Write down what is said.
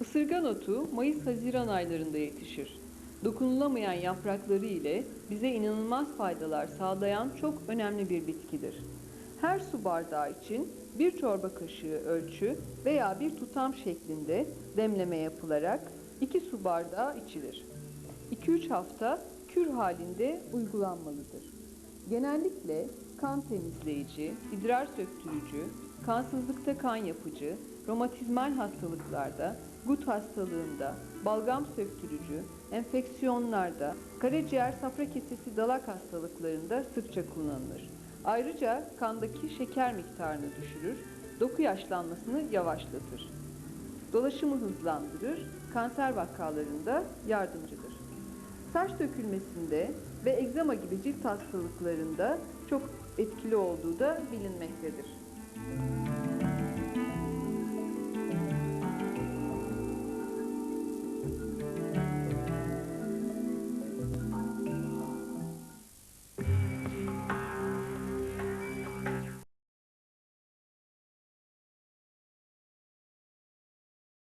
Isırgan otu Mayıs-Haziran aylarında yetişir. Dokunulamayan yaprakları ile bize inanılmaz faydalar sağlayan çok önemli bir bitkidir. Her su bardağı için bir çorba kaşığı ölçü veya bir tutam şeklinde demleme yapılarak 2 su bardağı içilir. 2-3 hafta kür halinde uygulanmalıdır. Genellikle kan temizleyici, idrar söktürücü, kansızlıkta kan yapıcı, romatizmal hastalıklarda, gut hastalığında, balgam söktürücü, enfeksiyonlarda, karaciğer safra kesesi dalak hastalıklarında sıkça kullanılır. Ayrıca kandaki şeker miktarını düşürür, doku yaşlanmasını yavaşlatır. Dolaşımı hızlandırır, kanser vakalarında yardımcıdır. Saç dökülmesinde ve egzama gibi cilt hastalıklarında çok etkili olduğu da bilinmektedir.